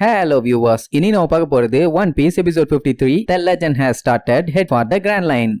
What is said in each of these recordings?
Hello viewers இனி நம்ம பார்க்க போறது One Piece episode 53 three the legend has started head for the grand line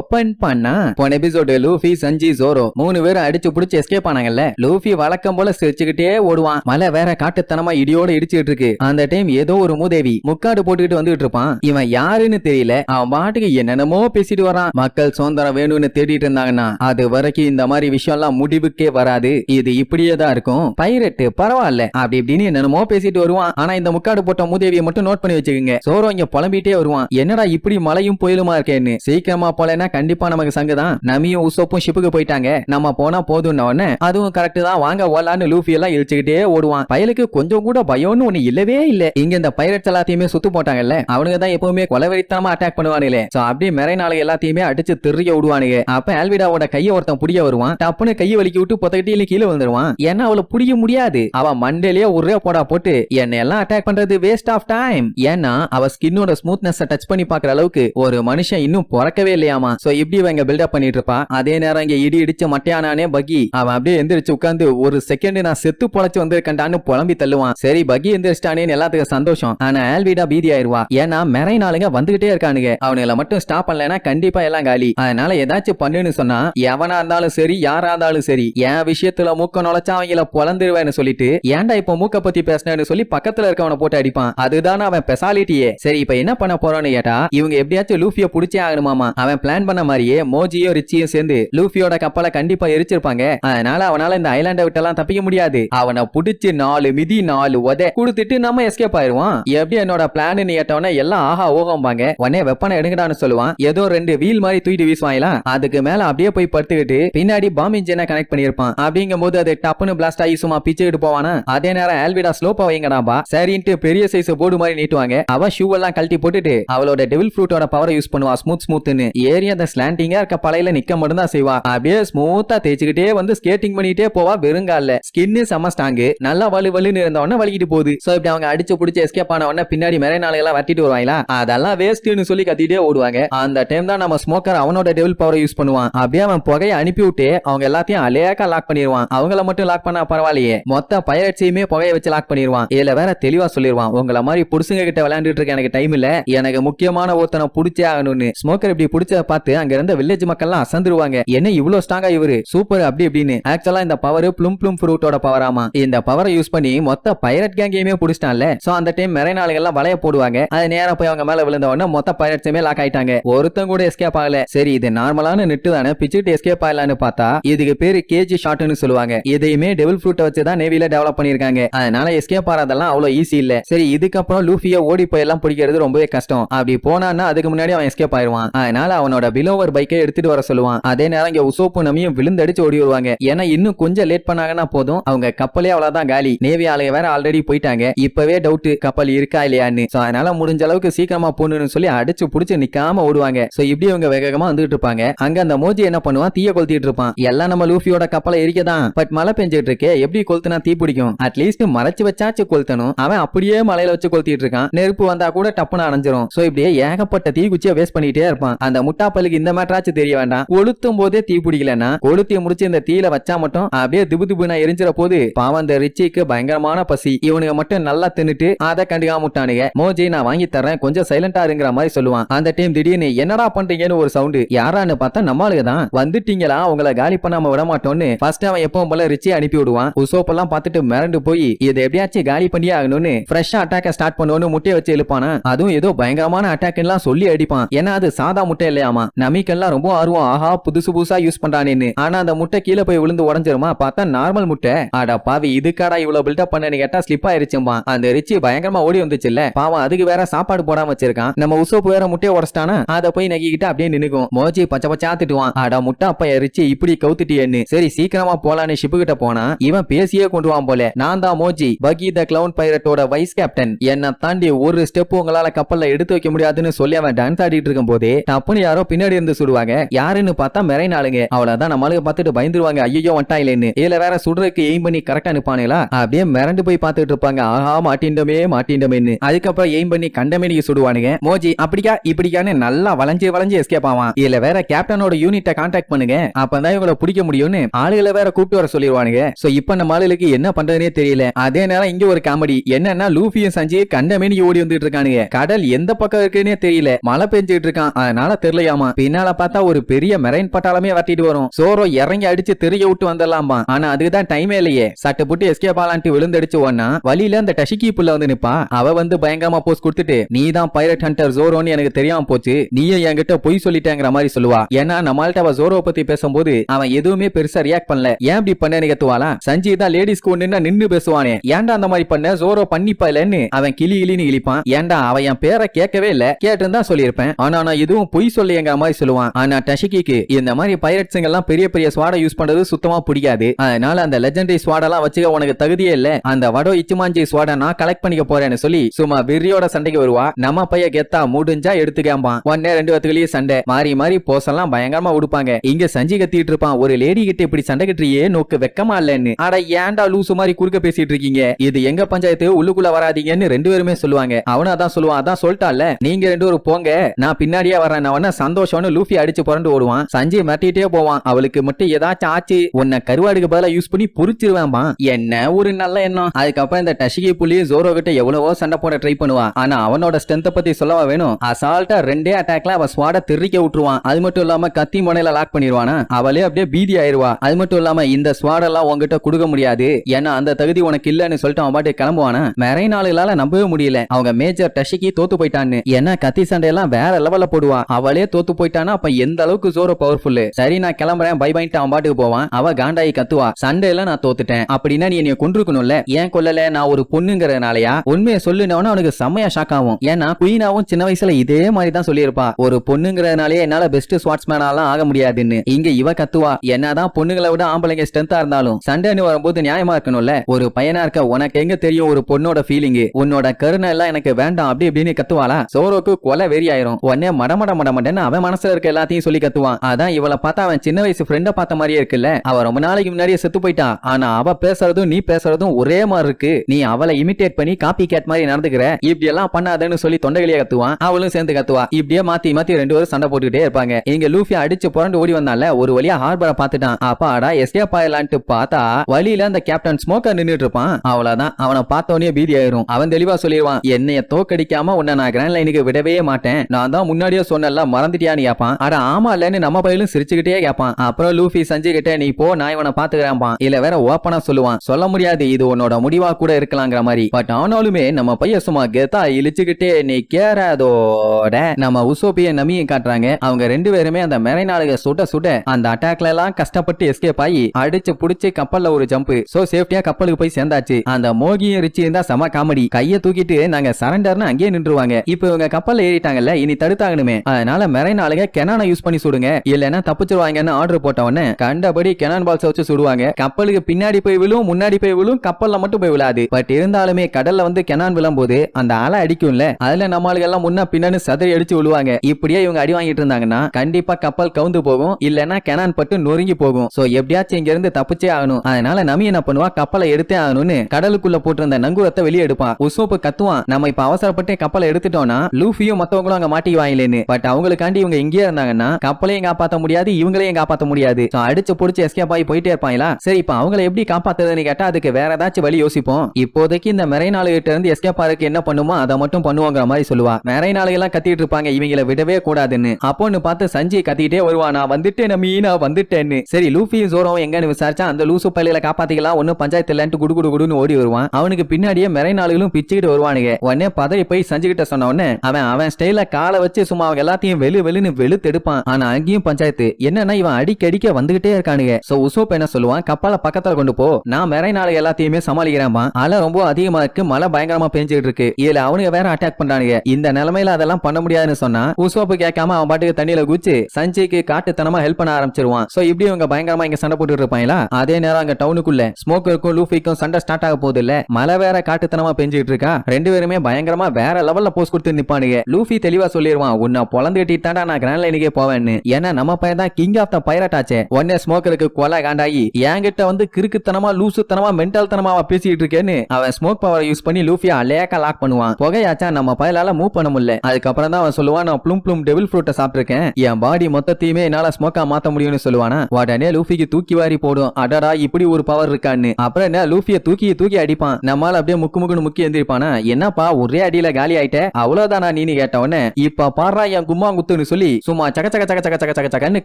open பண்ணா? போன எபிசோடு லூஃபி சஞ்சி ஜோரோ மூணு பேரும் அடிச்சு புடிச்சு எஸ்கேப் ஆனாங்கல்ல? லூஃபி வழக்கம் போல சிரிச்சுக்கிட்டே ஓடுவான். மலை வேற காட்டுத்தனமா இடியோட இடிச்சுட்டு இருக்கு. அந்த டைம் ஏதோ ஒரு மூதேவி முக்காடு போட்டுக்கிட்டு வந்துட்டு இருப்பான். இவன் யாருன்னு தெரியல. அவன் பாட்டுக்கு என்னென்னமோ பேசிட்டு வரான் மக்கள் சுதந்திரம் வேணும்னு தேடிட்டு இருந்தாங்கன்னா அது வரைக்கும் இந்த மாதிரி விஷயம் எல்லாம் முடிவுக்கே வராது. இது இப்படியே தான் இருக்கும். பைரட்டு பரவாயில்ல. அப்படி இப்படின்னு என்னென்னமோ பேசிட்டு வருவான். ஆனா இந்த முக்காடு போட்ட மூதேவியை மட்டும் நோட் பண்ணி வச்சுக்கோங்க. சோரோ இங்க புலம்பிட்டே வருவான். என்னடா இப்படி மழையும் புயலுமா இருக்கேன்னு. சீக்கிரமா போலன்னா கண்டிப்பா நமக்கு சங்குதான் நமியும் உசோப்பும் ஷிப்புக்கு போயிட்டாங்க. நம்ம போனா போதும்ன உடனே அதுவும் கரெக்ட் தான். வாங்க ஓலான்னு லூஃபி எல்லாம் இழிச்சுக்கிட்டே ஓடுவான். பயலுக்கு கொஞ்சம் கூட பயம்னு ஒண்ணு இல்லவே இல்ல. இங்க இந்த பைரட்ஸ் எல்லாத்தையுமே சுத்து போட்டாங்கல்ல. அவனுங்க தான் எப்பவுமே கொலவெறித்தனமா அட்டாக் பண்ணுவானுங்களே. சோ அப்படியே மெரை நாளை எல்லாத்தையுமே அடிச்சு திரிய விடுவானுங்க. அப்ப ஆல்விடாவோட கைய ஒருத்தன் புடிய வருவான். டப்புன்னு கையை வலிக்கி விட்டு பொத்தக்கிட்டியில கீழே வந்துருவான் ஏன்னா அவளை புடிக்க முடியாது. அவ மண்டேலயே ஒரே போடா போட்டு என்னை எல்லாம் அட்டாக் பண்றது வேஸ்ட் ஆஃப் டைம் ஏன்னா அவ ஸ்கின்னோட ஸ்மூத்னஸ் டச் பண்ணி பாக்குற அளவுக்கு ஒரு மனுஷன் இன்னும் பிறக்கவே இல்லையாமா. சோ இப்படி இவங்க பில்டப் பண்ணிட்டு இருப்பான் அதே நேரம் இங்க இடி இடிச்சு மட்டையானானே பகி. அவன் அப்படியே எந்திரிச்சு உட்காந்து ஒரு செகண்ட் நான் செத்து பொழைச்சு வந்திருக்கேன்டான்னு புலம்பி தள்ளுவான். சரி பகி எந்திரிச்சிட்டானேன்னு எல்லாத்துக்கும் சந்தோஷம். ஆனா ஆல்விடா பீதி ஆயிருவா. ஏன்னா மெரை நாளுங்க வந்துகிட்டே இருக்கானுங்க. அவனுங்களை மட்டும் ஸ்டாப் பண்ணலன்னா கண்டிப்பா எல்லாம் காலி. அதனால ஏதாச்சும் பண்ணுன்னு சொன்னா எவனா இருந்தாலும் சரி யாரா இருந்தாலும் சரி என் விஷயத்துல மூக்க நுழைச்சா அவங்கள பொழந்துருவேன்னு சொல்லிட்டு ஏன்டா இப்ப மூக்க பத்தி பேசினேன்னு சொல்லி பக்கத்துல இருக்கவனை போட்டு அடிப்பான். அதுதான் அவன் பெசாலிட்டியே சரி இப்ப என்ன பண்ண போறான்னு கேட்டா இவங்க எப்படியாச்சும் லூஃபிய புடிச்சே ஆகணுமாமா. அவன் பிளான் பண்ண மாதிரியே மோஜியும் ரிச்சியும் சேர்ந்து லூஃபியோட கப்பலை கண்டிப்பா எரிச்சிருப்பாங்க. அதனால அவனால இந்த ஐலாண்டை விட்டெல்லாம் தப்பிக்க முடியாது. அவனை புடிச்சு நாலு மிதி நாலு உத கொடுத்துட்டு நம்ம எஸ்கேப் ஆயிருவான் எப்படி என்னோட பிளான் ஏட்டவன எல்லாம் ஆஹா ஓகம்பாங்க உடனே வெப்பனை எடுங்கடான்னு சொல்லுவான். ஏதோ ரெண்டு வீல் மாதிரி தூக்கிட்டு வீசுவாங்களா அதுக்கு மேல அப்படியே போய் படுத்துக்கிட்டு பின்னாடி பாம் இன்ஜினை கனெக்ட் பண்ணிருப்பான் அப்படிங்கும் போது அது டப்புன்னு பிளாஸ்ட் ஆகி சும்மா பிச்சுக்கிட்டு போவானா? அதே நேரம் ஆல்விடா ஸ்லோப்பா வைங்கடாம்பா. சரின்ட்டு பெரிய சைஸ் போர்டு மாதிரி நீட்டுவாங்க. அவ ஷூ எல்லாம் கழட்டி போட்டுட்டு அவளோட டெவில் ஃப்ரூட்டோட பவரை யூஸ் பண்ணுவா. ஸ்மூத் ஸ்மூத்னு ஏரியா அந்த ஸ்லாண்டிங்கா இருக்க பழையில நிக்க மட்டும் தான் செய்வா. அப்படியே ஸ்மூத்தா தேய்ச்சிக்கிட்டே வந்து ஸ்கேட்டிங் பண்ணிட்டே போவா வெறுங்கால ஸ்கின்னு செம ஸ்டாங்கு நல்லா வலு வலுன்னு இருந்த உடனே வலிக்கிட்டு போகுது. சோ இப்படி அவங்க அடிச்சு புடிச்சு எஸ்கேப் ஆன உடனே பின்னாடி மேலே நாளையெல்லாம் வட்டிட்டு வருவாங்களா? அதெல்லாம் வேஸ்ட்னு சொல்லி கத்திட்டே ஓடுவாங்க. அந்த டைம் தான் நம்ம ஸ்மோக்கர் அவனோட டெவில் பவரை யூஸ் பண்ணுவான். அப்படியே அவன் புகையை அனுப்பி விட்டு அவங்க எல்லாத்தையும் அலேக்கா லாக் பண்ணிடுவான் அவங்கள மட்டும் லாக் பண்ணா பரவாயில்லையே. மொத்த பைரட்ஸையுமே புகையை வச்சு லாக் பண்ணிடுவான் இதுல வேற தெளிவா சொல்லிடுவான் உங்களை மாதிரி புடிசுங்க கிட்ட விளையாண்டுட்டு இருக்க எனக்கு டைம் இல்ல. எனக்கு முக்கியமான ஒருத்தனை புடிச்சே ஆகணும்னு. ஸ்மோக்கர் இப்படி புடிச்ச பார்த்து அங்க இருந்த வில்லேஜ் மக்கள்லாம் அசந்துருவாங்க. என்ன இவ்வளவு ஸ்ட்ராங்கா இவரு? சூப்பர் அப்படி இப்படின்னு. ஆக்சுவலா இந்த பவர் ப்ளூம் ப்ளூம் ஃப்ரூட்டோட பவராமா இந்த பவரை யூஸ் பண்ணி மொத்த பைரட் கேங்கையுமே புடிச்சிட்டான்ல. சோ அந்த டைம் மெரை நாளுகள்லாம் வளைய போடுவாங்க. அது நேரம் போய் அவங்க மேல விழுந்த உடனே மொத்த பைரட்ஸுமே லாக் ஆயிட்டாங்க. ஒருத்தன் கூட எஸ்கேப் ஆகல. சரி இது நார்மலான நெட்டு தானே. பிச்சுட்டு எஸ்கேப் ஆகலான்னு பார்த்தா இதுக்கு பேரு கேஜி ஷாட்னு சொல்லுவாங்க. இதையுமே டெவில் ஃப்ரூட்டை வச்சு தான் நேவில டெவலப் பண்ணிருக்காங்க அதனால எஸ்கேப் ஆறதெல்லாம் அவ்வளவு ஈஸி இல்ல. சரி இதுக்கப்புறம் லூஃபியா ஓடி போய் எல்லாம் பிடிக்கிறது ரொம்பவே கஷ்டம். அப்படி போனான்னா அதுக்கு முன்னாடி அவன் எஸ்கேப் ஆயிருவான். அதனால அவனோட பிலோவர் பைக்கை எடுத்துட்டு வர சொல்லுவான். அதே நேரம் இங்க உசோப்பு நமியும் விழுந்தடிச்சு ஓடி வருவாங்க. ஏன்னா இன்னும் கொஞ்சம் லேட் பண்ணாங்கன்னா போதும். அவங்க கப்பலே அவ்வளவுதான் காலி. நேவி ஆளுங்க வேற ஆல்ரெடி போயிட்டாங்க. இப்பவே டவுட் கப்பல் இருக்கா இல்லையான்னு. சோ அதனால முடிஞ்ச அளவுக்கு சீக்கிரமா போகணும்னு சொல்லி அடிச்சு புடிச்சு நிக்காம ஓடுவாங்க. சோ இப்படி அவங்க வேகமா வந்துட்டு இருப்பாங்க. அங்க அந்த மோஜி என்ன பண்ணுவான்? தீய கொளுத்திட்டு இருப்பான். எல்லாம் நம்ம லூஃபியோட கப்பலை எரிக்கதான். பட் மழை பெஞ்சிட்டு இருக்கே எப்படி கொளுத்துனா தீ பிடிக்கும்? அட்லீஸ்ட் மறைச்சு வச்சாச்சு கொளுத்தணும். அவன் அப்படியே மலையில வச்சு கொளுத்திட்டு இருக்கான். நெருப்பு வந்தா கூட டப்புன்னு அணைஞ்சிரும். சோ இப்படியே ஏகப்பட்ட தீ குச்சியை வேஸ்ட் பண்ணிட்டே இருப்பான். அந்த முட்டாப்பலுக்கு இந்த மேட்ராச்சும் தெரிய வேண்டாம். கொளுத்தும் போதே தீ பிடிக்கலன்னா கொளுத்திய முடிச்சு இந்த தீயில வச்சா மட்டும் அப்படியே திபு திபுனா எரிஞ்சிட போது பாவம் அந்த ரிச்சிக்கு பயங்கரமான பசி. இவனுங்க மட்டும் நல்லா தின்னுட்டு அதை கண்டுக்காம விட்டானுங்க மோஜி நான் வாங்கி தரேன் கொஞ்சம் சைலண்டா இருங்கிற மாதிரி சொல்லுவான். அந்த டைம் திடீர்னு என்னடா பண்றீங்கன்னு ஒரு சவுண்டு யாரான்னு பார்த்தா நம்மளுக்கு தான். வந்துட்டீங்களா? உங்களை காலி பண்ணாம விட மாட்டோம்னு ஃபர்ஸ்ட் அவன் எப்பவும் போல ரிச்சி அனுப்பி விடுவான். உசோப்பெல்லாம் பார்த்துட்டு மிரண்டு போய் இதை எப்படியாச்சும் காலி பண்ணியே ஆகணும்னு ஃப்ரெஷ்ஷா அட்டாக்க ஸ்டார்ட் பண்ணுவோன்னு முட்டையை வச்சு எழுப்பானா? அதுவும் ஏதோ பயங்கரமான அட்டாக் எல்லாம் சொல்லி அடிப்பான். ஏன்னா அது சாதா முட்டை இல்லையாமா? நமிக்கெல்லாம் ரொம்ப ஆர்வம். ஆஹா புதுசு புதுசா யூஸ் பண்றானேன்னு. ஆனா அந்த முட்டை கீழே போய் விழுந்து உடஞ்சிருமா? பார்த்தா நார்மல் முட்டை. ஆடா பாவி இதுக்காடா இவ்வளவு பில்டப் பண்ணனு கேட்டா ஸ்லிப் ஆயிருச்சுமா அந்த ரிச்சி பயங்கரமா ஓடி வந்துச்சுல்ல. பாவம் அதுக்கு வேற சாப்பாடு போடாம வச்சிருக்கான். நம்ம உசோப்பு வேற முட்டையை உடச்சிட்டானா? அதை போய் நக்கிக்கிட்டு அப்படியே நின்னுக்கும். மோஜி பச்சை பச்சா திட்டுவான் ஆடா முட்டை அப்ப ரிச்சி இப்படி கவுத்துட்டியன்னு. சரி சீக்கிரமா போலான்னு ஷிப்பு கிட்ட போனா இவன் பேசியே கொண்டுவான் போல. நான் தான் மோஜி பகி த கிளவுன் பைரட்டோட வைஸ் கேப்டன் என்ன தாண்டி ஒரு ஸ்டெப் உங்களால கப்பல்ல எடுத்து வைக்க முடியாதுன்னு சொல்லி அவன் டான்ஸ் ஆடிட்டு இருக்கும் போதே டப்புனு யாரோ பின் பின்னாடி இருந்து சுடுவாங்க. யாருன்னு பார்த்தா மெரைன் ஆளுங்க. அவ்வளவுதான். நம்மளுக்கு பார்த்துட்டு பயந்துருவாங்க. ஐயோ வட்டாயிலேன்னு இதுல வேற சுடுறதுக்கு எய்ம் பண்ணி கரெக்டா நிப்பானுங்களா? அப்படியே மிரண்டு போய் பார்த்துட்டு இருப்பாங்க. ஆஹா மாட்டிண்டமே மாட்டிண்டமேன்னு. அதுக்கப்புறம் எய்ம் பண்ணி கண்டமேனிக்கு சுடுவானுங்க. மோஜி அப்படிக்கா இப்படிக்கான்னு நல்லா வளைஞ்சு வளைஞ்சு எஸ்கேப் ஆவான். இதுல வேற கேப்டனோட யூனிட்ட கான்டாக்ட் பண்ணுங்க. அப்பதான் இவங்களை பிடிக்க முடியும்னு ஆளுகளை வேற கூப்பிட்டு வர சொல்லிடுவானுங்க சோ இப்ப நம்ம ஆளுகளுக்கு என்ன பண்றதுனே தெரியல. அதே நேரம் இங்க ஒரு காமெடி என்னன்னா லூஃபியும் சஞ்சய் கண்டமேனிக்கு ஓடி வந்துட்டு இருக்கானுங்க. கடல் எந்த பக்கம் இருக்குன்னே தெரியல. மழை பெஞ்சுட்டு இருக்கான். அதனால தெரியலையாமா? பின்னால பார்த்தா ஒரு பெரிய மெரைன் பட்டாளமே வட்டிட்டு வரும். சோரோ இறங்கி அடிச்சு தெரிய விட்டு வந்துடலாமா ஆனா அதுக்குதான் டைமே இல்லையே. சட்டை புட்டு எஸ்கேப் ஆலான்ட்டு விழுந்தடிச்சு ஒன்னா வழியில அந்த டஷிக்கி புள்ள வந்து நிப்பா. அவ வந்து பயங்கரமா போஸ் கொடுத்துட்டு நீ தான் பைரட் ஹண்டர் ஜோரோன்னு எனக்கு தெரியாம போச்சு. நீயும் என்கிட்ட பொய் சொல்லிட்டேங்கிற மாதிரி சொல்லுவா. ஏன்னா நம்மள்ட்ட அவ ஜோரோ பத்தி பேசும்போது அவன் எதுவுமே பெருசா ரியாக்ட் பண்ணல. ஏன் இப்படி பண்ணேன்னு கத்துவாளா? சஞ்சய் தான் லேடிஸ்க்கு ஒண்ணுன்னா நின்னு பேசுவானே. ஏன்டா அந்த மாதிரி பண்ண? ஜோரோ பண்ணிப்பா இல்லன்னு. அவன் கிளி கிளின்னு இழிப்பான் ஏன்டா அவன் என் பேரை கேட்கவே இல்ல. கேட்டிருந்தா சொல்லியிருப்பேன். ஆனா நான் எதுவும் பொய் சொல்லியங்கிற மாதிரி சொல்லுவான். ஆனா டஷிகிக்கு இந்த மாதிரி பைரட்ஸுங்க எல்லாம் பெரிய பெரிய ஸ்வாட யூஸ் பண்றது சுத்தமா பிடிக்காது. அதனால அந்த லெஜண்டரி ஸ்வாடெல்லாம் வச்சுக்க உனக்கு தகுதியே இல்ல. அந்த வடோ இச்சுமாஞ்சி ஸ்வாட நான் கலெக்ட் பண்ணிக்க போறேன்னு சொல்லி சும்மா வெறியோட சண்டைக்கு வருவா. நம்ம பைய கெத்தா முடிஞ்சா எடுத்துக்காம்பான். ஒன்னே ரெண்டு வத்துக்களையே சண்டை. மாறி மாறி போசெல்லாம் பயங்கரமா உடுப்பாங்க. இங்க சஞ்சி கத்திட்டு இருப்பான். ஒரு லேடி கிட்ட இப்படி சண்டை கட்டுறியே நோக்கு வெக்கமா இல்லன்னு. அட ஏன்டா லூசு மாதிரி குறுக்க பேசிட்டு இருக்கீங்க? இது எங்க பஞ்சாயத்து? உள்ளுக்குள்ள வராதீங்கன்னு ரெண்டு பேருமே சொல்லுவாங்க. அவனும் அதான் சொல்லுவான். அதான் சொல்லிட்டால நீங்க ரெண்டு பேரும் போங்க. நான் பின்னாடியே வரேன் அவன சந்தோஷம்னு லூஃபி அடிச்சு புரண்டு ஓடுவான். சஞ்சய் மிரட்டிட்டே போவான். அவளுக்கு மட்டும் ஏதாச்சும் ஆச்சு. உன்னை கருவாடுக்கு பதிலா யூஸ் பண்ணி புரிச்சிருவேன்பா என்ன ஒரு நல்ல எண்ணம். அதுக்கப்புறம் இந்த டஷிகி புள்ளியும் ஜோரோ கிட்ட எவ்வளவோ சண்டை போட ட்ரை பண்ணுவான் ஆனா அவனோட ஸ்ட்ரென்த்தை பத்தி சொல்லவா வேணும்? அசால்ட்டா ரெண்டே அட்டாக்ல அவன் ஸ்வாட திருக்க விட்டுருவான். அது மட்டும் இல்லாம கத்தி முனையில லாக் பண்ணிடுவானா அவளே அப்படியே பீதி ஆயிருவா. அது மட்டும் இல்லாம இந்த ஸ்வாடெல்லாம் உங்ககிட்ட கொடுக்க முடியாது. ஏன்னா அந்த தகுதி உனக்கு இல்லன்னு சொல்லிட்டு அவன் பாட்டு கிளம்புவானா? மெரை நாளுகளால நம்பவே முடியல. அவங்க மேஜர் டஷிக்கு தோத்து போயிட்டான்னு. ஏன்னா கத்தி சண்டையெல்லாம் வேற லெவல்ல போடுவா. அவளே தோத்து போயிட்டானா? அப்ப எந்த அளவுக்கு ஜோரோ பவர்ஃபுல் சரி நான் கிளம்புறேன். பை பாயிண்ட் அவன் பாட்டுக்கு போவான். அவ காண்டாயி கத்துவா. சண்டையில நான் தோத்துட்டேன். அப்படின்னா நீ என்னைய கொண்டிருக்கணும்ல ஏன் கொல்லல? நான் ஒரு பொண்ணுங்கிறதுனாலயா? உண்மையை சொல்லுனவன அவனுக்கு செம்மையா ஷாக் ஆகும். ஏன்னா குயினாவும் சின்ன வயசுல இதே மாதிரி தான் சொல்லியிருப்பா. ஒரு பொண்ணுங்கிறதுனாலே என்னால பெஸ்ட் ஸ்வாட்ஸ்மேனாலாம் ஆக முடியாதுன்னு. இங்க இவ கத்துவா. என்னதான் பொண்ணுங்களை விட ஆம்பளைங்க ஸ்ட்ரென்த்தா இருந்தாலும் சண்டைன்னு வரும்போது நியாயமா இருக்கணும்ல? ஒரு பையனா இருக்க உனக்கு எங்க தெரியும் ஒரு பொண்ணோட ஃபீலிங் உன்னோட கருணை எல்லாம் எனக்கு வேண்டாம். அப்படி இப்படின்னு கத்துவாளா? சோரோக்கு கொலை வெறி ஆயிரும் உடனே மடமட மடமடன்னு அவன் அவன் மனசுல இருக்க எல்லாத்தையும் சொல்லி கத்துவான். அதான் இவளை பார்த்தா அவன் சின்ன வயசு ஃப்ரெண்ட பார்த்த மாதிரியே இருக்குல்ல. அவ ரொம்ப நாளைக்கு முன்னாடியே செத்து போயிட்டான் ஆனா அவ பேசுறதும் நீ பேசுறதும் ஒரே மாதிரி இருக்கு. நீ அவளை இமிட்டேட் பண்ணி காப்பி கேட் மாதிரி நடந்துக்கிற. இப்படி எல்லாம் பண்ணாதன்னு சொல்லி தொண்டைகளிய கத்துவான். அவளும் சேர்ந்து கத்துவா. இப்படியே மாத்தி மாத்தி ரெண்டு பேரும் சண்டை போட்டுக்கிட்டே இருப்பாங்க. இங்க லூஃபி அடிச்சு புரண்டு ஓடி வந்தால ஒரு வழியா ஹார்பரை பார்த்துட்டான். அப்பாடா எஸ்கேப் ஆயிடலான்ட்டு பார்த்தா வழியில அந்த கேப்டன் ஸ்மோக்கர் நின்னுட்டு இருப்பான். அவ்வளவுதான். அவனை பார்த்த பீதி ஆயிரும். அவன் தெளிவா சொல்லிடுவான் என்னைய தோக்கடிக்காம உன்னை நான் கிராண்ட் லைனுக்கு விடவே மாட்டேன். நான் தான் முன்னாடியே சொன்னல மறந்துட்டியான்னு கேட்பான் அட ஆமா இல்லன்னு நம்ம பையலும் சிரிச்சுக்கிட்டே கேட்பான் அப்புறம் லூஃபி சஞ்சய் கிட்ட நீ போ நான் இவனை பாத்துக்கிறேன்பான் இல்ல வேற ஓப்பனா சொல்லுவான். சொல்ல முடியாது இது உன்னோட முடிவா கூட இருக்கலாங்கிற மாதிரி. பட் ஆனாலுமே நம்ம பையன் சும்மா கெத்தா இழிச்சுக்கிட்டே நீ கேராதோட நம்ம உசோபிய நமியை காட்டுறாங்க. அவங்க ரெண்டு பேருமே அந்த மெரைனாளுக சுட சுட அந்த அட்டாக்ல எல்லாம் கஷ்டப்பட்டு எஸ்கேப் ஆகி அடிச்சு புடிச்சு கப்பல்ல ஒரு ஜம்ப் சோ சேஃப்டியா கப்பலுக்கு போய் சேர்ந்தாச்சு. அந்த மோகியும் ரிச்சி இருந்தா செம காமெடி கைய தூக்கிட்டு நாங்க சரண்டர்னு அங்கேயே நின்றுவாங்க இப்ப இவங்க கப்பல்ல ஏறிட்டாங்கல்ல இனி தடுத்தாகணுமே. அதனால மெரைனாளுக கெனானை யூஸ் பண்ணி சுடுங்க. இல்லைன்னா தப்பிச்சிருவாங்கன்னு ஆர்டர் போட்ட உடனே கண்டபடி கெனான் பால்ஸ் வச்சு சுடுவாங்க. கப்பலுக்கு பின்னாடி போய் விழும் முன்னாடி போய் விழும் கப்பல்ல மட்டும் போய் விழாது. பட் இருந்தாலுமே கடல்ல வந்து கெனான் விழும்போது அந்த அலை அடிக்கும்ல அதுல நம்மளுக்கு எல்லாம் முன்ன பின்னாடி சதறி அடிச்சு விழுவாங்க. இப்படியே இவங்க அடி வாங்கிட்டு இருந்தாங்கன்னா கண்டிப்பா கப்பல் கவுந்து போகும். இல்லைன்னா கெனான் பட்டு நொறுங்கி போகும். சோ எப்படியாச்சும் இங்க இருந்து தப்பிச்சே ஆகணும். அதனால நமி என்ன பண்ணுவா? கப்பலை எடுத்தே ஆகணும்னு கடலுக்குள்ள போட்டிருந்த நங்குரத்தை வெளியே எடுப்பான். உசோப்பு கத்துவான். நம்ம இப்ப அவசரப்பட்டு கப்பலை எடுத்துட்டோம்னா லூஃபியும் மத்தவங்களும் அங்க மாட்டிக்குவாங்களேன்னு. பட் அவங்களுக்காண்டி இவங்க எங்கேயே இருந்தாங்கன்னா கப்பலையும் காப்பாத்த முடியாது இவங்களையும் காப்பாத்த முடியாது. அடிச்சு புடிச்சு எஸ்கேப் ஆகி போயிட்டே இருப்பாங்களா? சரி இப்ப அவங்களை எப்படி காப்பாத்துறதுன்னு கேட்டா அதுக்கு வேற ஏதாச்சும் வழி யோசிப்போம். இப்போதைக்கு இந்த மெரை நாளுகிட்ட இருந்து எஸ்கேப் ஆகிறதுக்கு என்ன பண்ணுமோ அதை மட்டும் பண்ணுவோங்கிற மாதிரி சொல்லுவா. மெரை நாளுகெல்லாம் கத்திட்டு இருப்பாங்க இவங்களை விடவே கூடாதுன்னு. அப்போன்னு பார்த்து சஞ்சய் கத்திக்கிட்டே வருவா நான் வந்துட்டேன் நம்ம வந்துட்டேன்னு. சரி லூஃபியும் ஜோரம் எங்கன்னு விசாரிச்சா அந்த லூசு பள்ளியில காப்பாத்திக்கலாம் ஒன்னும் பஞ்சாயத்து இல்லன்ட்டு குடு குடு குடுன்னு ஓடி வருவான். அவனுக்கு பின்னாடியே மெரை நாளுகளும் பிச்சுக்கிட்டு வருவானுங்க. உடனே பதவி போய் சஞ்சய் கிட்ட சொன்ன உடனே அவன் அவன் ஸ்டைல காலை வச்சு சும்மா அவங்க எல்லாத்தையும் வெளு வெளி வெளுத்து எடுப்பான். ஆனா அங்கேயும் பஞ்சாயத்து என்னன்னா இவன் அடிக்கடிக்க வந்துகிட்டே இருக்கானுங்க. சோ உசோப் என்ன சொல்லுவான்? கப்பலை பக்கத்துல கொண்டு போ. நான் மெரை நாளை எல்லாத்தையுமே சமாளிக்கிறேன்பா அலை ரொம்ப அதிகமா இருக்கு. மழை பயங்கரமா பெஞ்சிட்டு இருக்கு. இதுல அவனுங்க வேற அட்டாக் பண்றானுங்க. இந்த நிலைமையில அதெல்லாம் பண்ண முடியாதுன்னு சொன்னா உசோப்பு கேட்காம அவன் பாட்டுக்கு தண்ணியில குச்சி சஞ்சய்க்கு காட்டுத்தனமா ஹெல்ப் பண்ண ஆரம்பிச்சிருவான். சோ இப்படி இவங்க பயங்கரமா இங்க சண்டை போட்டுட்டு இருப்பாங்களா? அதே நேரம் அங்க டவுனுக்குள்ள ஸ்மோக்கருக்கும் லூஃபிக்கும் சண்டை ஸ்டார்ட் ஆக போகுது இல்ல மழை வேற காட்டுத்தனமா பெஞ்சிட்டு இருக்கா? ரெண்டு பேருமே பயங்கரமா வேற லெவல்ல போஸ்ட் கொடுத்து நிப்பானுங்க. லூஃபி தெளிவா சொல்லிடுவான் உன்னை பொழந்து கட்டிட்டு நான் கிராண்ட் லைனுக்கே போவேன்னு. ஏன்னா நம்ம பையன் தான் கிங் ஆஃப் த பைரட் ஆச்சே. உடனே ஸ்மோக்கருக்கு கொலை காண்டாயி என்கிட்ட வந்து கிறுக்குத்தனமா லூசுத்தனமா மென்டல் தனமாவா பேசிட்டு இருக்கேன்னு அவன் ஸ்மோக் பவர் யூஸ் பண்ணி லூஃபியா அலேக்கா லாக் பண்ணுவான். புகையாச்சா நம்ம பயலால மூவ் பண்ண முடியல. அதுக்கப்புறம் தான் அவன் சொல்லுவான் நான் ப்ளூம் ப்ளூம் டெபிள் ஃப்ரூட்டை சாப்பிட்டுருக்கேன். என் பாடி மொத்தத்தையுமே என்னால ஸ்மோக்கா மாத்த முடியும்னு சொல்லுவானா? உடனே லூஃபிக்கு தூக்கி வாரி போடும். அடடா இப்படி ஒரு பவர் இருக்கான்னு. அப்புறம் என்ன லூஃபிய தூக்கி தூக்கி அடிப்பான். நம்மால அப்படியே முக்கு முக்குன்னு முக்கி எந்திரிப்பானா? என்னப்பா ஒரே அடியில காலி ஆயிட்ட அவ்வளவுதானா நீனு? கேட்டவனே இப்ப பாடுறா என் கும்மா குத்துன்னு சொல்லி சும்மா சக சக சக சக சக சக சகன்னு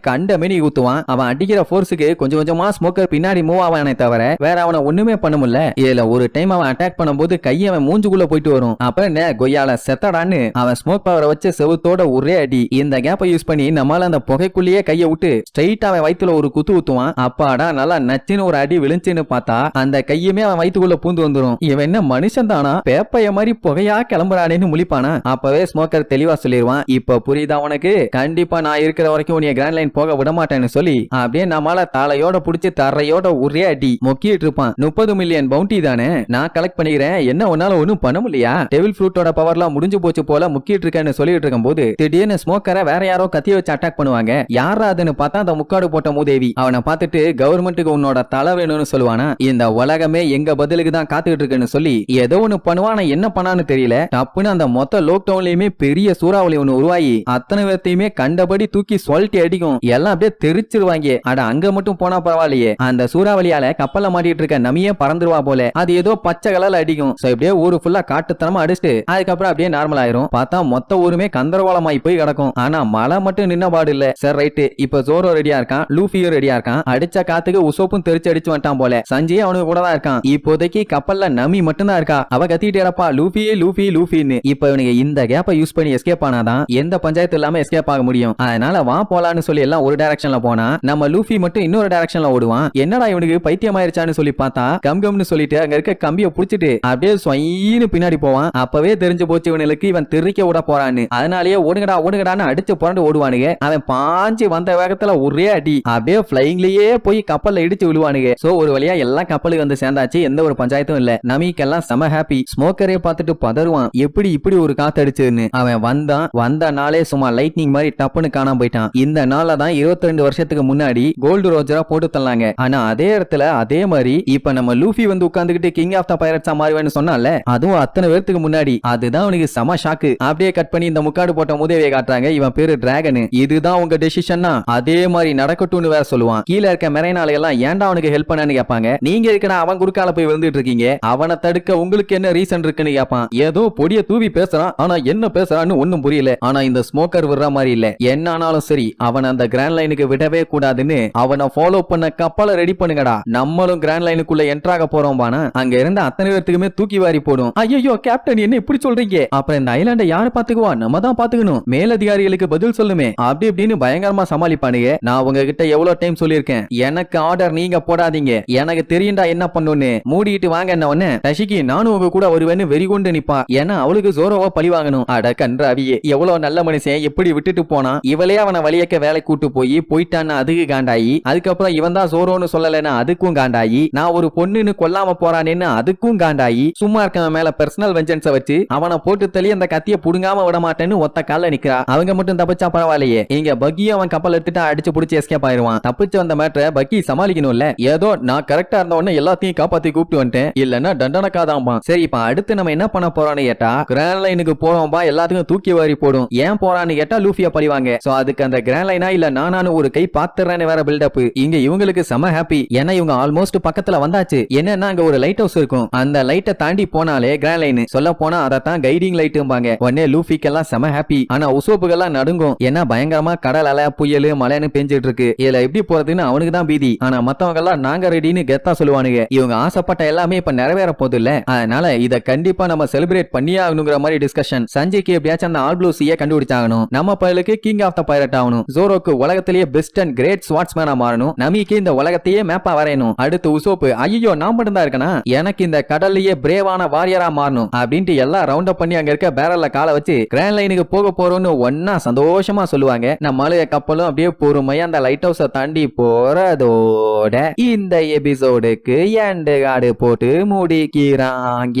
கண்ட மினி ஊத்துவான். அவன் அடிக்கிற ஃபோர்ஸுக்கு கொஞ்சம் கொஞ்சமா ஸ்மோக்கர் பின்னாடி மூவ் ஆவானே தவிர வேற அவனை ஒண்ணுமே பண்ண முடியல. இதுல ஒரு டைம் அவன் அட்டாக் பண்ணும்போது கை அவன் மூஞ்சுக்குள்ள போயிட்டு வரும். அப்ப என்ன கொய்யால செத்தடான்னு அவன் ஸ்மோக் பவரை வச்சு செவுத்தோட ஒரே அடி. இந்த கேப்பை யூஸ் பண்ணி நம்மளால அந்த புகைக்குள்ளேயே கையை விட்டு ஸ்ட்ரைட் அவன் வயிற்றுல ஒரு குத்து ஊத்துவான். அப்பாடா நல்லா நச்சுன்னு ஒரு அடி விழுந்துன்னு பார்த்தா அந்த கையுமே அவன் வயிற்றுக்குள்ள பூந்து வந்துரும். இவன் என்ன மனுஷன் தானா? பேப்பைய மாதிரி புகையா கிளம்புறானேன்னு முழிப்பானா? அப்பவே ஸ்மோக்கர் தெளிவா சொல்லிடுவான் இப்ப புரியுதா உனக்கு? கண்டிப்பா நான் இருக்கிற வரைக்கும் உன்னை கிராண்ட் லைன் போக விட மாட்டேன்னு சொல்லி அப்படியே நம்மால தலையோட புடிச்சு தரையோட ஒரே அடி மொக்கிட்டு இருப்பான். முப்பது மில்லியன் பவுண்டி தானே? நான் கலெக்ட் பண்ணிக்கிறேன். என்ன உன்னால ஒண்ணும் பண்ண முடியா? டெவில் ஃப்ரூட்டோட பவர்லாம் முடிஞ்சு போச்சு போல முக்கிட்டு இருக்கேன்னு சொல்லிட்டு இருக்கும் போது திடீர்னு ஸ்மோக்கரை வேற யாரோ கத்திய வச்சு அட்டாக் பண்ணுவாங்க. யாரா அதுன்னு பார்த்தா அந்த முக்காடு போட்ட மூதேவி. அவனை பார்த்துட்டு கவர்மெண்ட்டுக்கு உன்னோட தலை வேணும்னு சொல்லுவானா? இந்த உலகமே எங்க பதிலுக்கு தான் காத்துக்கிட்டு இருக்குன்னு சொல்லி ஏதோ ஒண்ணு பண்ணுவான் என்ன பண்ணான்னு தெரியல. டப்புன்னு அந்த மொத்த லாக்டவுன்லயுமே பெரிய சூறாவளி ஒண்ணு உருவாகி அத்தனை கண்டபடி தூக்கி சொல்லிட்டு அடிக்கும். எல்லாம் அப்படியே தெரிச்சிருவாங்க. அட அங்க மட்டும் போனா பரவாயில்லையே. அந்த சூறாவளியால கப்பல்ல மாட்டிட்டு இருக்க நமியே பறந்துருவா போல. அது ஏதோ பச்சை கலர்ல அடிக்கும். சோ இப்படியே ஊரு ஃபுல்லா காட்டுத்தனமா அடிச்சுட்டு அதுக்கப்புறம் அப்படியே நார்மல் ஆயிரும். பார்த்தா மொத்த ஊருமே கந்தரவாளமாய் போய் கிடக்கும். ஆனா மழை மட்டும் நின்ன பாடு இல்ல. சரி ரைட்டு இப்ப ஜோரோ ரெடியா இருக்கான். லூஃபியும் ரெடியா இருக்கான். அடிச்ச காத்துக்கு உசோப்பும் தெரிச்சு அடிச்சு வந்துட்டான் போல. சஞ்சய் அவனுக்கு கூட தான் இருக்கான். இப்போதைக்கு கப்பல்ல நமி மட்டும் தான் இருக்கா? அவ கத்திட்டு இருப்பா லூஃபி லூஃபி லூஃபின்னு இப்ப இவனுக்கு இந்த கேப்பை யூஸ் பண்ணி எஸ்கேப் ஆனாதான் எந்த பஞ்சாயத்து இல்லாம எஸ்கேப் ஆக முடியும். அதனால வா போலான்னு சொல்லி எல்லாம் ஒரு டைரக்ஷன்ல போனா நம்ம லூஃபி மட்டும் இன்னொரு டைரக்ஷன்ல ஓடுவான். என்னடா இவனுக்கு பைத்தியம் ஆயிருச்சான்னு சொல்லி பார்த்தா கம் கம்னு சொல்லிட்டு அங்க இருக்க கம்பியை புடிச்சிட்டு அப்படியே சொயின்னு பின்னாடி போவான். அப்பவே தெரிஞ்சு போச்சு இவனுக்கு இவன் தெரிக்க விட போறான்னு. அதனாலயே ஓடுங்கடா ஓடுங்கடான்னு அடிச்சு புரண்டு ஓடுவானுங்க. அவன் பாஞ்சு வந்த வேகத்துல ஒரே அடி. அப்படியே பிளைங்லயே போய் கப்பல்ல இடிச்சு விழுவானுங்க. சோ ஒரு வழியா எல்லாம் கப்பலுக்கு வந்து சேர்ந்தாச்சு. எந்த ஒரு பஞ்சாயத்தும் இல்ல. நமீக்கெல்லாம் செம ஹாப்பி ஸ்மோக்கரே பார்த்துட்டு பதறுவான். எப்படி இப்படி ஒரு காத்து அடிச்சதுன்னு அவன் வந்தான். வந்த நாளே சும்மா லைட்னிங் மாதிரி டப்புன்னு காணாம போயிட்டான். இந்த நாள்ல தான் இருபத்தி ரெண்டு வருஷத்துக்கு முன்னாடி கோல்டு ரோஜரா போட்டு தள்ளாங்க ஆனா அதே இடத்துல அதே மாதிரி இப்ப நம்ம லூஃபி வந்து உட்காந்துக்கிட்டு கிங் ஆஃப் த பைரட்ஸா மாறுவேன்னு சொன்னால அதுவும் அத்தனை பேர்த்துக்கு முன்னாடி. அதுதான் அவனுக்கு செம ஷாக்கு அப்படியே கட் பண்ணி இந்த முக்காடு போட்ட முதவியை காட்டுறாங்க. இவன் பேரு டிராகன் இதுதான் உங்க டெசிஷன்னா அதே மாதிரி நடக்கட்டும்னு வேற சொல்லுவான். கீழே இருக்க மெரைனால எல்லாம் ஏன்டா அவனுக்கு ஹெல்ப் பண்ணான்னு கேட்பாங்க. நீங்க இருக்கனா அவன் குறுக்கால போய் விழுந்துட்டு இருக்கீங்க? அவனை தடுக்க உங்களுக்கு என்ன ரீசன் இருக்குன்னு கேட்பான். ஏதோ பொடிய தூவி பேசுறான். ஆனா என்ன பேசுறான்னு ஒன்னும் புரியல. ஆனா இந்த ஸ்மோக்கர் விடுற மாதிரி இல்ல. என்ன ஆனாலும் சரி அவன் அந்த கிராண்ட் லைனுக்கு விடவே கூடாதுன்னு அவனை ஃபாலோ பண்ண கப்பலை ரெடி பண்ணுங்கடா. நம்மளும் கிராண்ட் லைனுக்குள்ள என்ட்ராக போறோம் பானா. அங்க இருந்த அத்தனை பேர்த்துக்குமே தூக்கி வாரி போடும். ஐயோ கேப்டன் என்ன இப்படி சொல்றீங்க? அப்புறம் இந்த ஐலாண்டை யாரு பாத்துக்குவா நம்ம தான் பாத்துக்கணும் மேலதிகாரிகளுக்கு பதில் சொல்லுமே. அப்படி இப்படின்னு பயங்கரமா சமாளிப்பானுங்க. நான் உங்ககிட்ட எவ்வளவு டைம் சொல்லியிருக்கேன். எனக்கு ஆர்டர் நீங்க போடாதீங்க. எனக்கு தெரியும்டா என்ன பண்ணுன்னு. மூடிட்டு வாங்க என்ன ஒன்னு ரஷிக்கு நானும் உங்க கூட வருவேன்னு வெறி கொண்டு நிப்பா. ஏன்னா அவளுக்கு ஜோரோவா பழி வாங்கணும். அட கன்றாவியே எவ்வளவு நல்ல மனுஷன். எப்படி விட்டு விட்டுட்டு போனா இவளே அவனை வழியக்க வேலை கூட்டு போய் போயிட்டான்னு அதுக்கு காண்டாயி அதுக்கப்புறம் இவன் தான் சோரோன்னு சொல்லலைன்னா அதுக்கும் காண்டாயி நான் ஒரு பொண்ணுன்னு கொல்லாம போறானேன்னு அதுக்கும் காண்டாயி சும்மா இருக்கவன் மேல பர்சனல் வெஞ்சன்ஸ வச்சு அவனை போட்டு தள்ளி அந்த கத்திய புடுங்காம விட மாட்டேன்னு ஒத்த கால நிக்கிறா. அவங்க மட்டும் தப்பிச்சா பரவாயில்லையே. இங்க பக்கியும் அவன் கப்பல் எடுத்துட்டு அடிச்சு புடிச்சு எஸ்கேப் ஆயிருவான். தப்பிச்சு வந்த மேட்டரை பக்கி சமாளிக்கணும்ல. ஏதோ நான் கரெக்டா இருந்த உடனே எல்லாத்தையும் காப்பாத்தி கூப்பிட்டு வந்துட்டேன். இல்லன்னா தண்டனக்காதாம்பா. சரி இப்ப அடுத்து நம்ம என்ன பண்ண போறோம்னு கேட்டா கிராண்ட் லைனுக்கு போறோம்பா எல்லாத்துக்கும் தூக்கி வாரி போடும். ஏன் போறான்னு கேட்டா லூஃபியா பழிவாங்க. சோ அதுக்கு அந்த கிராண்ட் லைனா இல்ல நானானு ஒரு கை பாத்துறேன்னு வேற பில்டப் இங்க இவங்களுக்கு செம ஹாப்பி ஏன்னா இவங்க ஆல்மோஸ்ட் பக்கத்துல வந்தாச்சு. என்னன்னா அங்க ஒரு லைட் ஹவுஸ் இருக்கும். அந்த லைட்டை தாண்டி போனாலே கிராண்ட் லைன் சொல்ல போனா அதான் கைடிங் லைட்டும்பாங்க உடனே லூஃபிக்கெல்லாம் செம ஹாப்பி ஆனா உசோப்புகள்லாம் நடுங்கும். ஏன்னா பயங்கரமா கடல் அலை புயல் மலைன்னு பெஞ்சிட்டு இருக்கு. இதுல எப்படி போறதுன்னு அவனுக்கு தான் பீதி. ஆனா மத்தவங்க எல்லாம் நாங்க ரெடின்னு கெத்தா சொல்லுவானுங்க. இவங்க ஆசைப்பட்ட எல்லாமே இப்ப நிறைவேற போது இல்ல அதனால இத கண்டிப்பா நம்ம செலிப்ரேட் பண்ணியே ஆகணுங்கிற மாதிரி டிஸ்கஷன் சஞ்சய்க்கு எப்படியாச்சும் அந்த ஆல் ப்ளூ கண்டுபிடிச்சாகணும். நம்ம பயலுக்கு கிங் ஆஃப் த பைரட் ஆகணும் ஜோரோக்கு உலகத்திலேயே பெஸ்ட் அண்ட் கிரேட் ஸ்வாட்ஸ்மேனா மாறணும். நமிக்கு இந்த உலகத்தையே மேப்பா வரையணும். அடுத்து உசோப்பு ஐயோ நான் மட்டும் தான் இருக்கனா? எனக்கு இந்த கடல்லையே பிரேவான வாரியரா மாறணும். அப்படின்ட்டு எல்லாம் ரவுண்ட் அப் பண்ணி அங்க இருக்க பேரல்ல காலை வச்சு கிராண்ட் லைனுக்கு போக போறோம்னு ஒன்னா சந்தோஷமா சொல்லுவாங்க. நம்ம கப்பலும் அப்படியே பொறுமையா அந்த லைட் ஹவுஸ தாண்டி போறதோட இந்த எபிசோடுக்கு எண்டு காடு போட்டு முடிக்கிறாங்க.